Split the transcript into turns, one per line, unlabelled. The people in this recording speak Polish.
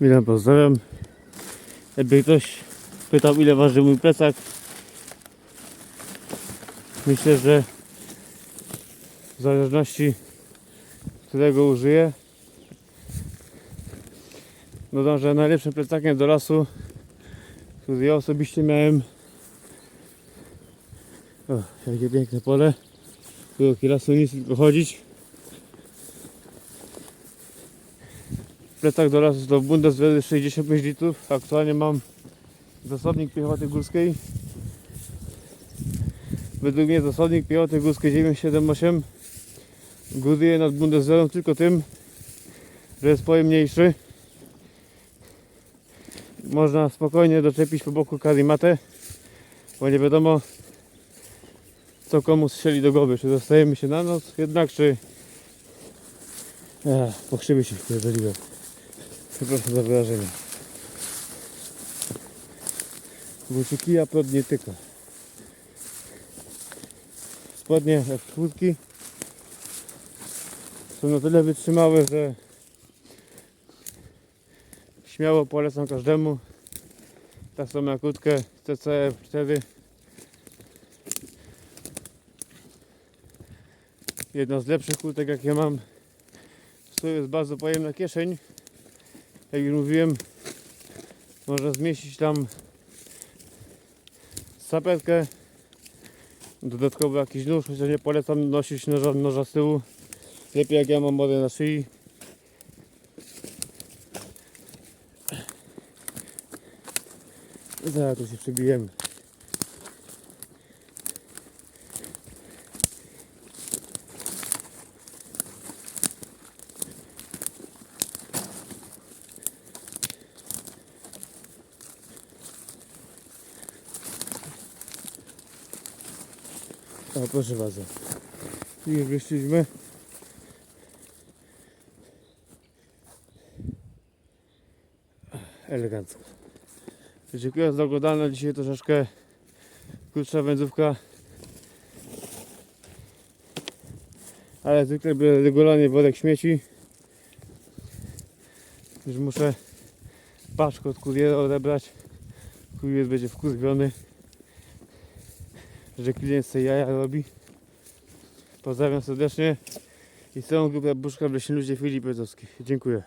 Witam, pozdrawiam. Jakby ktoś pytał ile waży mój plecak, myślę, że w zależności którego użyję, dodam, że najlepszym plecakiem do lasu, który ja osobiście miałem o, jakie piękne pole do lasu nic tylko chodzić plecak do lasu to Bundeswelle 65 litrów. Aktualnie mam zasobnik piechoty górskiej. Według mnie zasobnik piechoty górskiej 978 góruje nad Bundeswellą tylko tym, że jest pojemniejszy. Można spokojnie doczepić po boku karimatę, bo nie wiadomo co komu strzeli do głowy, czy dostajemy się na noc jednak, czy Ech, po się wpierdoliłem. Przepraszam za wyrażenie. Buciki, a prąd nie tyka. Spodnie jak kłódki są na tyle wytrzymałe, że śmiało polecam każdemu. Tak samo jak kłódkę TCF 4. Jedna z lepszych kłódek jakie mam. To jest bardzo pojemna kieszeń jak już mówiłem, można zmieścić tam sapetkę, dodatkowo jakiś nóż, chociaż nie polecam nosić noża, noża z tyłu. Lepiej jak ja mam wodę na szyi. Zaraz tu się przebijemy. O, proszę bardzo. I wyszliśmy. Elegancko. Dziękuję za oglądanie. Dzisiaj troszeczkę krótsza wędrówka. Ale zwykle regularnie worek śmieci. Już muszę paczkę od kuriera odebrać. Kurier będzie wkurwiony że klient sobie jaja robi. Pozdrawiam serdecznie i całą grupę Buszka w Leśni Ludzie Filip Jezowski. Dziękuję.